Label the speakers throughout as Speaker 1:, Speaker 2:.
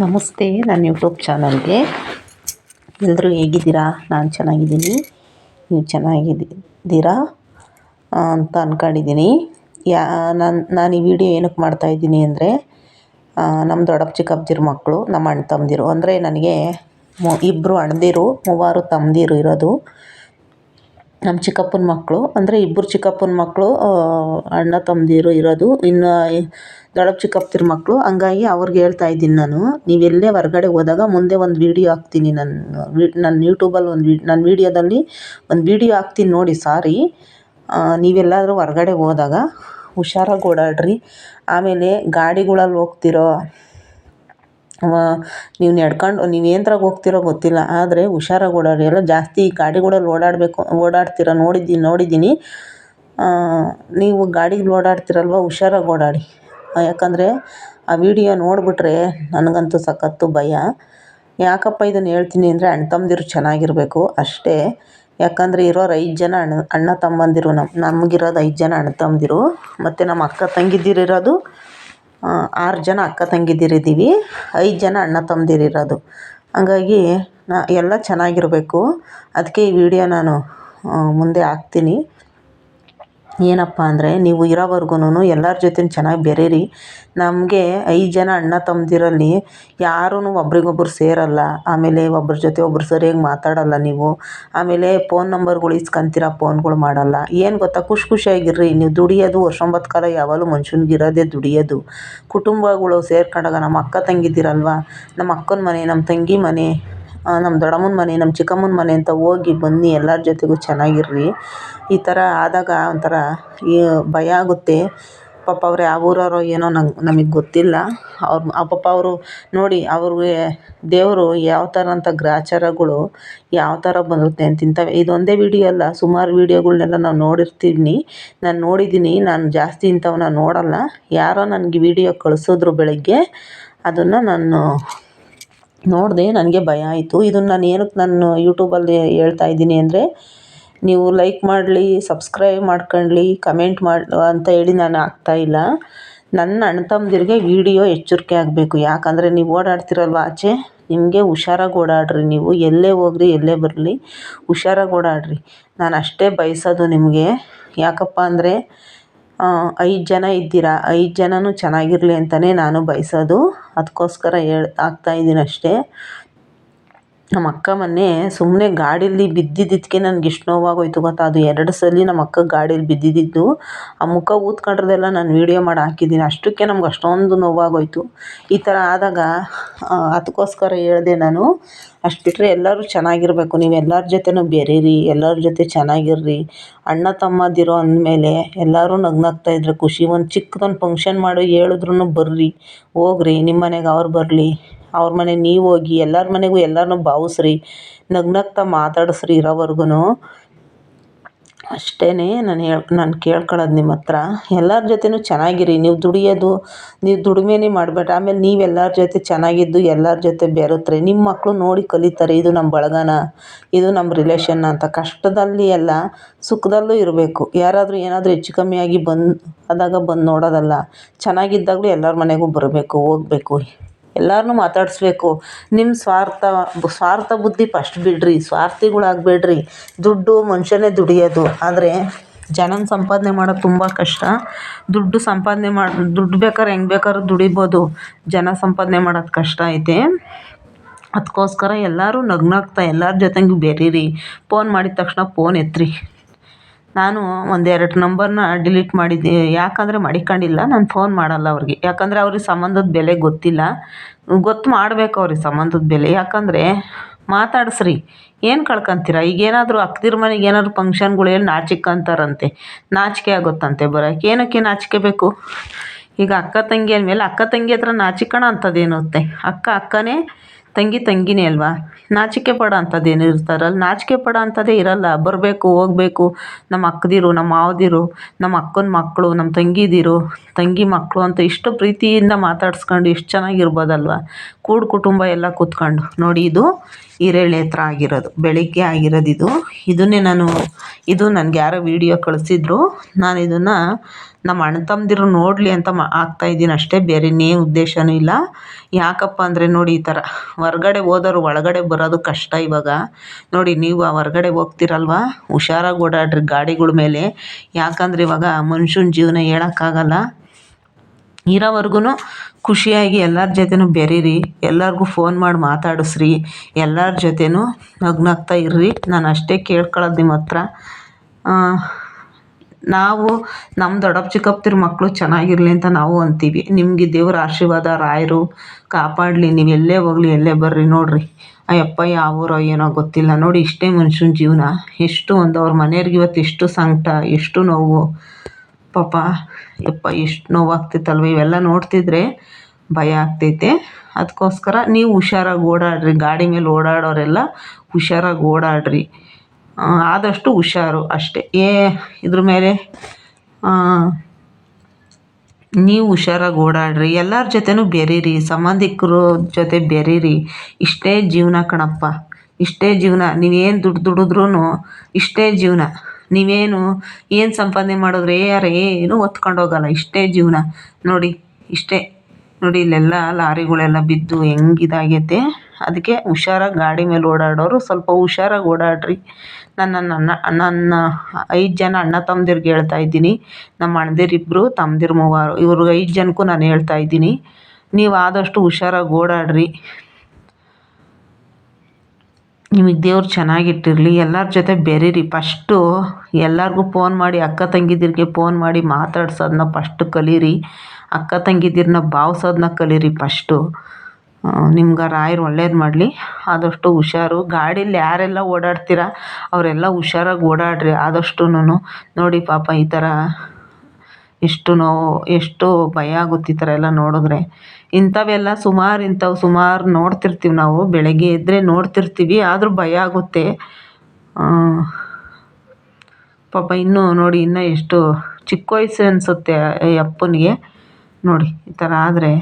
Speaker 1: ನಮಸ್ತೆ, ನನ್ನ ಯೂಟ್ಯೂಬ್ ಚಾನಲ್ಗೆ. ಎಲ್ಲರೂ ಹೇಗಿದ್ದೀರಾ? ನಾನು ಚೆನ್ನಾಗಿದ್ದೀನಿ. ನೀವು ಚೆನ್ನಾಗಿದ್ದೀರಾ? ಅಂತ ಅಂದ್ಕೊಂಡಿದ್ದೀನಿ ಯಾ, ನಾನು ನಾನು ಈ ವಿಡಿಯೋ ಏನಕ್ಕೆ ಮಾಡ್ತಾಯಿದ್ದೀನಿ ಅಂದರೆ ನಮ್ಮ ದೊಡ್ಡಪ್ಪ ಚಿಕ್ಕಪ್ಪದಿರು ಮಕ್ಕಳು ನಮ್ಮ ಅಣ್ಣ ತಮ್ಮದಿರು. ಅಂದರೆ ನನಗೆ ಇಬ್ಬರು ಅಣ್ಣದಿರು, ಮೂವರು ತಮ್ಮದಿರು ಇರೋದು. ನಮ್ಮ ಚಿಕ್ಕಪ್ಪನ ಮಕ್ಕಳು ಅಂದರೆ ಇಬ್ಬರು ಚಿಕ್ಕಪ್ಪನ ಮಕ್ಕಳು ಅಣ್ಣ ತಮ್ಮದಿರು ಇರೋದು. ಇನ್ನು ದೊಡ್ಡಪ್ಪ ಚಿಕ್ಕಪ್ಪದಿರ ಮಕ್ಕಳು ಹಂಗಾಗಿ ಅವ್ರಿಗೆ ಹೇಳ್ತಾ ಇದ್ದೀನಿ ನಾನು, ನೀವು ಎಲ್ಲೇ ಹೊರ್ಗಡೆ ಹೋದಾಗ ಮುಂದೆ ಒಂದು ವೀಡಿಯೋ ಹಾಕ್ತೀನಿ ನನ್ನ ವಿ ನನ್ನ ಯೂಟ್ಯೂಬಲ್ಲಿ ಒಂದು ವಿ ನನ್ನ ವೀಡಿಯೋದಲ್ಲಿ ಒಂದು ವೀಡಿಯೋ ಹಾಕ್ತೀನಿ ನೋಡಿ ಸಾರಿ. ನೀವೆಲ್ಲಾದರೂ ಹೊರಗಡೆ ಹೋದಾಗ ಹುಷಾರಾಗಿ ಓಡಾಡಿರಿ. ಆಮೇಲೆ ಗಾಡಿಗಳಲ್ಲಿ ಹೋಗ್ತಿರೋ ನೀವು ನಡ್ಕೊಂಡು, ನೀವು ಏನ್ದ್ರಾಗ ಹೋಗ್ತಿರೋ ಗೊತ್ತಿಲ್ಲ, ಆದರೆ ಹುಷಾರಾಗಿ ಓಡಾಡಿ ಎಲ್ಲ ಜಾಸ್ತಿ ಗಾಡಿಗಳಲ್ಲಿ ಓಡಾಡಬೇಕು, ಓಡಾಡ್ತೀರ ನೋಡಿದ್ದೀನಿ. ನೋಡಿದ್ದೀನಿ ನೀವು ಗಾಡಿಗಳು ಓಡಾಡ್ತೀರಲ್ವ ಹುಷಾರಾಗಿ ಓಡಾಡಿ ಯಾಕಂದರೆ ಆ ವಿಡಿಯೋ ನೋಡಿಬಿಟ್ರೆ ನನಗಂತೂ ಸಖತ್ತು ಭಯ. ಯಾಕಪ್ಪ ಇದನ್ನು ಹೇಳ್ತೀನಿ ಅಂದರೆ ಅಣ್ಣ ತಮ್ಮದಿರು ಚೆನ್ನಾಗಿರಬೇಕು, ಅಷ್ಟೇ. ಯಾಕಂದರೆ ಇರೋರು ಐದು ಜನ ಅಣ್ಣ ಅಣ್ಣ ತಮ್ಮಂದಿರು ನಮ್ಮ ನಮಗಿರೋದು ಐದು ಜನ ಅಣ್ಣ ತಮ್ಮಂದಿರು ಮತ್ತು ನಮ್ಮ ಅಕ್ಕ ತಂಗಿದಿರು ಇರೋದು ಆರು ಜನ ಅಕ್ಕ ತಂಗಿದಿರಿದ್ದೀವಿ ಐದು ಜನ ಅಣ್ಣ ತಮ್ಮದಿರು ಇರೋದು ಹಂಗಾಗಿ ನಾ ಎಲ್ಲ ಚೆನ್ನಾಗಿರಬೇಕು. ಅದಕ್ಕೆ ಈ ವಿಡಿಯೋ ನಾನು ಮುಂದೆ ಹಾಕ್ತೀನಿ. ಏನಪ್ಪ ಅಂದರೆ ನೀವು ಇರೋವರ್ಗುನು ಎಲ್ಲರ ಜೊತೆ ಚೆನ್ನಾಗಿ ಬೆರೀರಿ. ನಮಗೆ ಐದು ಜನ ಅಣ್ಣ ತಮ್ಮದಿರಲ್ಲಿ ಯಾರೂ ಒಬ್ರಿಗೊಬ್ರು ಸೇರಲ್ಲ. ಆಮೇಲೆ ಒಬ್ರ ಜೊತೆ ಒಬ್ರು ಸರಿಯಾಗಿ ಮಾತಾಡಲ್ಲ ನೀವು. ಆಮೇಲೆ ಫೋನ್ ನಂಬರ್ಗಳು ಇಸ್ಕೊಂತೀರ, ಫೋನ್ಗಳು ಮಾಡಲ್ಲ. ಏನು ಗೊತ್ತಾ? ಖುಷಿ ಖುಷಿಯಾಗಿರ್ರಿ. ನೀವು ದುಡಿಯೋದು, ವರ್ಷೊಂಬತ್ತು ಕಾಲ ಯಾವಾಗಲೂ ಮನುಷ್ಯನಿಗೆ ಇರೋದೇ ದುಡಿಯೋದು. ಕುಟುಂಬಗಳು ಸೇರ್ಕೊಂಡಾಗ ನಮ್ಮ ಅಕ್ಕ ತಂಗಿದಿರಲ್ವ ನಮ್ಮ ಅಕ್ಕನ ಮನೆ ನಮ್ಮ ತಂಗಿ ಮನೆ. ನಮ್ಮ ದೊಡ್ಡಮ್ಮನ ಮನೆ ನಮ್ಮ ಚಿಕ್ಕಮ್ಮನ ಮನೆ ಅಂತ ಹೋಗಿ ಬನ್ನಿ, ಎಲ್ಲರ ಜೊತೆಗೂ ಚೆನ್ನಾಗಿರ್ರಿ. ಈ ಥರ ಆದಾಗ ಒಂಥರ ಈ ಭಯ ಆಗುತ್ತೆ. ಪಾಪ ಅವ್ರು ಯಾವ ಊರವರೋ ಏನೋ ನಂಗೆ ನಮಗೆ ಗೊತ್ತಿಲ್ಲ. ಅವ್ರು, ಆ ಪಾಪ ಅವರು ನೋಡಿ, ಅವ್ರಿಗೆ ದೇವರು ಯಾವ ಥರ ಅಂತ ಗ್ರಹಚಾರಗಳು ಯಾವ ಥರ ಬರುತ್ತೆ ಅಂತ ಇಂಥವು. ಇದೊಂದೇ ವಿಡಿಯೋ ಅಲ್ಲ, ಸುಮಾರು ವಿಡಿಯೋಗಳ್ನೆಲ್ಲ ನಾವು ನೋಡಿರ್ತೀನಿ ನಾನು ನೋಡಿದ್ದೀನಿ ನಾನು ಜಾಸ್ತಿ ಇಂಥವನ್ನ ನೋಡಲ್ಲ. ಯಾರೋ ನನಗೆ ವಿಡಿಯೋ ಕಳಿಸಿದ್ರು ಬೆಳಗ್ಗೆ, ಅದನ್ನು ನಾನು ನೋಡಿದೆ ನನಗೆ ಭಯ ಆಯಿತು. ಇದನ್ನು ನಾನು ಏನಕ್ಕೆ ನಾನು ಯೂಟ್ಯೂಬಲ್ಲಿ ಹೇಳ್ತಾ ಇದ್ದೀನಿ ಅಂದರೆ, ನೀವು ಲೈಕ್ ಮಾಡಲಿ ಸಬ್ಸ್ಕ್ರೈಬ್ ಮಾಡ್ಕೊಳ್ಳಿ ಕಮೆಂಟ್ ಮಾಡಿ, ಅಂತ ಹೇಳಿ ನಾನು ಆಗ್ತಾ ಇಲ್ಲ. ನನ್ನ ಅಣ್ಣ ತಮ್ಮದಿರಿಗೆ ವೀಡಿಯೋ ಎಚ್ಚರಿಕೆ ಆಗಬೇಕು. ಯಾಕಂದರೆ ನೀವು ಓಡಾಡ್ತಿರಲ್ವ ಆಚೆ? ನಿಮಗೆ ಹುಷಾರಾಗಿ ಓಡಾಡಿರಿ ನೀವು. ಎಲ್ಲೇ ಹೋಗ್ರಿ, ಎಲ್ಲೇ ಬರಲಿ, ಹುಷಾರಾಗಿ ಓಡಾಡ್ರಿ. ನಾನು ಅಷ್ಟೇ ಬಯಸೋದು ನಿಮಗೆ. ಯಾಕಪ್ಪ ಅಂದರೆ ಐದು ಜನ ಇದ್ದೀರಾ. ಐದು ಜನನೂ ಚೆನ್ನಾಗಿರಲಿ ಅಂತಲೇ ನಾನು ಬಯಸೋದು. ಅದಕ್ಕೋಸ್ಕರ ಹೇಳ್ ಹಾಕ್ತಾಯಿದ್ದೀನಿ ಅಷ್ಟೇ ನಮ್ಮ ಅಕ್ಕ ಮೊನ್ನೆ ಸುಮ್ಮನೆ ಗಾಡೀಲಿ ಬಿದ್ದಿದ್ದಕ್ಕೆ ನನಗೆ ಎಷ್ಟು ನೋವಾಗೋಯ್ತು ಗೊತ್ತಾ? ಅದು ಎರಡು ಸಲ ನಮ್ಮ ಅಕ್ಕ ಗಾಡೀಲಿ ಬಿದ್ದಿದ್ದು. ಆ ಮುಖ ಊದ್ಕೊಂಡಿರೋದೆಲ್ಲ ನಾನು ವೀಡಿಯೋ ಮಾಡಿ ಹಾಕಿದ್ದೀನಿ. ಅಷ್ಟಕ್ಕೆ ನಮ್ಗೆ ಅಷ್ಟೊಂದು ನೋವಾಗೋಯ್ತು. ಈ ಥರ ಆದಾಗ ಅದಕ್ಕೋಸ್ಕರ ಹೇಳಿದೆ ನಾನು, ಅಷ್ಟು ಬಿಟ್ಟರೆ ಎಲ್ಲರೂ ಚೆನ್ನಾಗಿರಬೇಕು. ನೀವು ಎಲ್ಲರ ಜೊತೆನೂ ಬೆರೀರಿ, ಎಲ್ಲರ ಜೊತೆ ಚೆನ್ನಾಗಿರ್ರಿ. ಅಣ್ಣ ತಮ್ಮದಿರೋ ಅಂದಮೇಲೆ ಎಲ್ಲರೂ ನಗ್ನಗ್ತಾ ಇದ್ದರೆ ಖುಷಿ. ಒಂದು ಚಿಕ್ಕದೊಂದು ಫಂಕ್ಷನ್ ಮಾಡಿ ಹೇಳಿದ್ರೂ ಬರ್ರಿ. ಹೋಗ್ರಿ ನಿಮ್ಮ ಮನೆಗೆ ಅವ್ರು ಬರಲಿ. ಅವ್ರ ಮನೆಗೆ ನೀವು ಹೋಗಿ, ಎಲ್ಲರ ಮನೆಗೂ ಎಲ್ಲರನ್ನೂ ಭಾವಿಸ್ರಿ ನಗ್ನಗ್ತಾ ಮಾತಾಡಿಸ್ರಿ ಇರೋವರ್ಗು ಅಷ್ಟೇ ನಾನು ಹೇಳ್, ನಾನು ಕೇಳ್ಕೊಳ್ಳೋದು ನಿಮ್ಮ ಹತ್ರ. ಎಲ್ಲರ ಜೊತೆನೂ ಚೆನ್ನಾಗಿರಿ, ನೀವು ದುಡಿಯೋದು, ನೀವು ದುಡಿಮೆನೇ ಮಾಡಬೇಡ್ರಿ. ಆಮೇಲೆ ನೀವು ಎಲ್ಲರ ಜೊತೆ ಚೆನ್ನಾಗಿದ್ದು, ಎಲ್ಲರ ಜೊತೆ ಬೆರೆತ್ರೆ. ನಿಮ್ಮ ಮಕ್ಕಳು ನೋಡಿ ಕಲಿತಾರೆ, ಇದು ನಮ್ಮ ಬಳಗನ, ಇದು ನಮ್ಮ ರಿಲೇಷನ್ ಅಂತ. ಕಷ್ಟದಲ್ಲಿ ಅಲ್ಲ ಸುಖದಲ್ಲೂ ಇರಬೇಕು. ಯಾರಾದರೂ ಏನಾದರೂ ಹೆಚ್ಚು ಕಮ್ಮಿಯಾಗಿ ಬಂದು, ಆದಾಗ ಬಂದು ನೋಡೋದಲ್ಲ. ಚೆನ್ನಾಗಿದ್ದಾಗಲೂ ಎಲ್ಲರ ಮನೆಗೂ ಬರಬೇಕು, ಹೋಗ್ಬೇಕು. ಎಲ್ಲರನ್ನೂ ಮಾತಾಡಿಸ್ಬೇಕು. ನಿಮ್ಮ ಸ್ವಾರ್ಥ ಸ್ವಾರ್ಥ ಬುದ್ಧಿ ಫಸ್ಟ್ ಬಿಡಿರಿ. ಸ್ವಾರ್ಥಿಗಳಾಗಬೇಡ್ರಿ. ದುಡ್ಡು ಮನುಷ್ಯನೇ ದುಡಿಯೋದು. ಆದರೆ ಜನನ ಸಂಪಾದನೆ ಮಾಡೋದು ತುಂಬ ಕಷ್ಟ. ದುಡ್ಡು ಸಂಪಾದನೆ ಮಾಡಿ ದುಡ್ಡು ಬೇಕಾದ್ರೆ ಹೆಂಗೆ ಬೇಕಾದ್ರೂ ದುಡಿಬೋದು. ಜನ ಸಂಪಾದನೆ ಮಾಡೋದು ಕಷ್ಟ ಐತೆ. ಅದಕ್ಕೋಸ್ಕರ ಎಲ್ಲರೂ ನಗ್ನಾಗ್ತಾ ಎಲ್ಲರ ಜೊತೆಗೂ ಬೆರೀರಿ. ಫೋನ್ ಮಾಡಿದ ತಕ್ಷಣ ಫೋನ್ ಎತ್ತಿರಿ ನಾನು ಒಂದೆರಡು ನಂಬರ್ನ ಡಿಲೀಟ್ ಮಾಡಿದ್ದೆ. ಯಾಕಂದರೆ ಮಡಿಕೊಂಡಿಲ್ಲ. ನಾನು ಫೋನ್ ಮಾಡಲ್ಲ ಅವ್ರಿಗೆ. ಯಾಕಂದರೆ ಅವ್ರಿಗೆ ಸಂಬಂಧದ ಬೆಲೆ ಗೊತ್ತಿಲ್ಲ. ಗೊತ್ತು ಮಾಡಬೇಕು ಅವ್ರಿಗೆ ಸಂಬಂಧದ ಬೆಲೆ. ಯಾಕಂದರೆ ಮಾತಾಡಿಸ್ರಿ. ಏನು ಕಳ್ಕೊಂತೀರ? ಈಗೇನಾದರೂ ಅಕ್ದಿರ ಮನೆಗೆ ಏನಾದರೂ ಫಂಕ್ಷನ್ಗಳು ಹೇಳಿ ನಾಚಿಕೊಂತಾರಂತೆ ನಾಚಿಕೆ ಆಗುತ್ತಂತೆ ಬರೋಕ್ಕೆ ಏನಕ್ಕೆ ನಾಚಿಕೆ ಬೇಕು? ಈಗ ಅಕ್ಕ ತಂಗಿ ಅಂದಮೇಲೆ ಅಕ್ಕ ತಂಗಿ ಹತ್ರ ನಾಚಿಕೋಣ ಅಂಥದ್ದೇನಿರುತ್ತೆ ಅಕ್ಕ ಅಕ್ಕನೇ ತಂಗಿ ತಂಗಿನೇ ಅಲ್ವಾ? ನಾಚಿಕೆ ಪಡೋ ಅಂಥದ್ದೇನು ಇರ್ತಾರಲ್ಲ ನಾಚಿಕೆ ಪಡ ಅಂಥದ್ದೇ ಇರಲ್ಲ. ಬರಬೇಕು, ಹೋಗ್ಬೇಕು. ನಮ್ಮ ಅಕ್ಕದಿರು ನಮ್ಮ ಮಾವದಿರು ನಮ್ಮ ಅಕ್ಕನ ಮಕ್ಕಳು ನಮ್ಮ ತಂಗಿದಿರು, ತಂಗಿ ಮಕ್ಕಳು ಅಂತ ಇಷ್ಟು ಪ್ರೀತಿಯಿಂದ ಮಾತಾಡ್ಸ್ಕೊಂಡು ಎಷ್ಟು ಚೆನ್ನಾಗಿರ್ಬೋದಲ್ವ? ಕೂಡು ಕುಟುಂಬ ಎಲ್ಲ ಕೂತ್ಕೊಂಡು. ನೋಡಿ, ಇದು ಈರೇಳೆ ಹತ್ರ ಆಗಿರೋದು. ಬೆಳಿಗ್ಗೆ ಆಗಿರೋದು ಇದು. ಇದನ್ನೇ ನಾನು, ಇದು ನನಗೆ ಯಾರೋ ವೀಡಿಯೋ ಕಳಿಸಿದ್ರು. ನಾನು ಇದನ್ನು ನಮ್ಮ ಅಣ್ಣ ತಮ್ಮದಿರು ನೋಡಲಿ ಅಂತ ಮಾ ಹಾಕ್ತಾಯಿದ್ದೀನಿ ಅಷ್ಟೇ, ಬೇರೆ ಇನ್ನೇನು ಉದ್ದೇಶವೂ ಇಲ್ಲ. ಯಾಕಪ್ಪ ಅಂದರೆ ನೋಡಿ ಈ ಥರ ಹೊರ್ಗಡೆ ಹೋದವ್ರು ಒಳಗಡೆ ಬರೋದು ಕಷ್ಟ ಇವಾಗ. ನೋಡಿ ನೀವು ಹೊರ್ಗಡೆ ಹೋಗ್ತೀರಲ್ವ? ಹುಷಾರಾಗಿ ಓಡಾಡ್ರಿ ಗಾಡಿಗಳ ಮೇಲೆ. ಯಾಕಂದ್ರೆ ಇವಾಗ ಮನುಷ್ಯನ ಜೀವನ ಹೇಳೋಕ್ಕಾಗಲ್ಲ. ಇರೋವರ್ಗು ಖುಷಿಯಾಗಿ ಎಲ್ಲರ ಜೊತೆನೂ ಬೆರೀರಿ, ಎಲ್ಲರಿಗೂ ಫೋನ್ ಮಾಡಿ ಮಾತಾಡಿಸ್ರಿ, ಎಲ್ಲರ ಜೊತೆನೂ ನಗ್ನಗ್ತಾ ಇರ್ರಿ. ನಾನು ಅಷ್ಟೇ ಕೇಳ್ಕೊಳ್ಳೋದು ನಿಮ್ಮ ಹತ್ರ ನಾವು ನಮ್ಮ ದೊಡ್ಡಪ್ಪ ಚಿಕ್ಕಪ್ಪದಿರ ಮಕ್ಕಳು ಚೆನ್ನಾಗಿರಲಿ ಅಂತ ನಾವು ಅಂತೀವಿ. ನಿಮಗೆ ದೇವ್ರ ಆಶೀರ್ವಾದ ರಾಯರು ಕಾಪಾಡಲಿ, ನೀವು ಎಲ್ಲೇ ಹೋಗಲಿ, ಎಲ್ಲೇ ಬರ್ರಿ ನೋಡಿರಿ. ಅಯ್ಯಪ್ಪ ಯಪ್ಪ ಯಾವ ಊರೋ ಏನೋ ಗೊತ್ತಿಲ್ಲ. ನೋಡಿ, ಇಷ್ಟೇ ಮನುಷ್ಯನ ಜೀವನ. ಎಷ್ಟು ಒಂದು ಅವ್ರ ಮನೆಯವ್ರಿಗೆ ಇವತ್ತು ಎಷ್ಟು ಸಂಕಟ, ಎಷ್ಟು ನೋವು. ಪಾಪ ಯಪ್ಪ ಎಷ್ಟು ನೋವಾಗ್ತಿತ್ತಲ್ವ? ಇವೆಲ್ಲ ನೋಡ್ತಿದ್ರೆ ಭಯ ಆಗ್ತೈತೆ. ಅದಕ್ಕೋಸ್ಕರ ನೀವು ಹುಷಾರಾಗಿ ಓಡಾಡಿರಿ. ಗಾಡಿ ಮೇಲೆ ಓಡಾಡೋರೆಲ್ಲ ಹುಷಾರಾಗಿ ಓಡಾಡಿರಿ. ಆದಷ್ಟು ಹುಷಾರು ಅಷ್ಟೇ. ಏ, ಇದ್ರ ಮೇಲೆ ನೀವು ಹುಷಾರಾಗಿ ಓಡಾಡ್ರಿ. ಎಲ್ಲರ ಜೊತೆನೂ ಬೆರೀರಿ. ಸಂಬಂಧಿಕರ ಜೊತೆ ಬೆರೀರಿ. ಇಷ್ಟೇ ಜೀವನ ಕಣಪ್ಪ. ಇಷ್ಟೇ ಜೀವನ. ನೀವೇನು ದುಡ್ಡು ದುಡಿದ್ರೂ ಇಷ್ಟೇ ಜೀವನ. ನೀವೇನು ಏನು ಸಂಪಾದನೆ ಮಾಡಿದ್ರೆ ಯಾರು, ಏನೂ ಹೋಗಲ್ಲ. ಇಷ್ಟೇ ಜೀವನ. ನೋಡಿ, ಇಷ್ಟೇ. ನೋಡಿ, ಇಲ್ಲೆಲ್ಲ ಲಾರಿಗಳೆಲ್ಲ ಬಿದ್ದು ಹೆಂಗಿದಾಗೈತೆ ಅದಕ್ಕೆ ಹುಷಾರಾಗಿ ಗಾಡಿ ಮೇಲೆ ಓಡಾಡೋರು ಸ್ವಲ್ಪ ಹುಷಾರಾಗಿ ಓಡಾಡಿರಿ. ನನ್ನ ನನ್ನ ನನ್ನ ಐದು ಜನ ಅಣ್ಣ ತಮ್ಮಂದಿರಿಗೆ ಹೇಳ್ತಾ ಇದ್ದೀನಿ. ನಮ್ಮ ಅಣ್ದಿರು ಇಬ್ಬರು ತಮ್ಮದಿರು ಮೂವರು. ಇವರು ಐದು ಜನಕ್ಕೂ ನಾನು ಹೇಳ್ತಾ ಇದ್ದೀನಿ. ನೀವು ಆದಷ್ಟು ಹುಷಾರಾಗಿ ಓಡಾಡಿರಿ. ನಿಮಗೆ ದೇವ್ರು ಚೆನ್ನಾಗಿಟ್ಟಿರಲಿ. ಎಲ್ಲರ ಜೊತೆ ಬೆರೀರಿ. ಫಸ್ಟು ಎಲ್ಲರಿಗೂ ಫೋನ್ ಮಾಡಿ ಅಕ್ಕ ತಂಗಿದಿರಿಗೆ ಫೋನ್ ಮಾಡಿ ಮಾತಾಡ್ಸೋದನ್ನ ಫಸ್ಟ್ ಕಲೀರಿ. ಅಕ್ಕ ತಂಗಿದಿರನ್ನ ಭಾವ್ಸೋದನ್ನ ಕಲೀರಿ ಫಸ್ಟು. ನಿಮ್ಗೆ ರಾಯರು ಒಳ್ಳೇದು ಮಾಡಲಿ. ಆದಷ್ಟು ಹುಷಾರು. ಗಾಡೀಲಿ ಯಾರೆಲ್ಲ ಓಡಾಡ್ತೀರ, ಅವರೆಲ್ಲ ಹುಷಾರಾಗಿ ಓಡಾಡ್ರಿ. ಆದಷ್ಟುನು ನೋಡಿ ಪಾಪ ಈ ಥರ ಎಷ್ಟು ನೋವು, ಎಷ್ಟು ಭಯ ಆಗುತ್ತೆ ಈ ಥರ ಎಲ್ಲ ನೋಡಿದ್ರೆ. ಇಂಥವೆಲ್ಲ ಸುಮಾರು ಇಂಥವು ಸುಮಾರು ನೋಡ್ತಿರ್ತೀವಿ ನಾವು. ಬೆಳಗ್ಗೆ ಇದ್ದರೆ ನೋಡ್ತಿರ್ತೀವಿ, ಆದರೂ ಭಯ ಆಗುತ್ತೆ. ಪಾಪ ಇನ್ನೂ ನೋಡಿ, ಇನ್ನೂ ಎಷ್ಟು ಚಿಕ್ಕ ವಯಸ್ಸು ಅನಿಸುತ್ತೆ ಅಪ್ಪನಿಗೆ ನೋಡಿ, ಈ ಥರ ಆದರೆ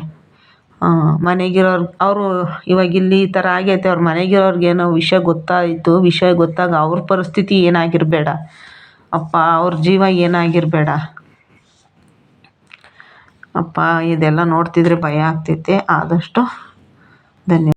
Speaker 1: ಮನೆಗಿರೋರು, ಅವರು ಇವಾಗ ಇಲ್ಲಿ ಈ ಥರ ಆಗೈತೆ, ಅವ್ರ ಮನೆಗಿರೋರ್ಗೇನೋ ವಿಷಯ ಗೊತ್ತಾಯಿತು, ವಿಷಯ ಗೊತ್ತಾಗ ಅವ್ರ ಪರಿಸ್ಥಿತಿ ಏನಾಗಿರಬೇಡ. ಅಪ್ಪ, ಅವ್ರ ಜೀವ ಏನಾಗಿರಬೇಡ. ಅಪ್ಪ, ಇದೆಲ್ಲ ನೋಡ್ತಿದ್ರೆ ಭಯ ಆಗ್ತೈತೆ. ಆದಷ್ಟು ಧನ್ಯ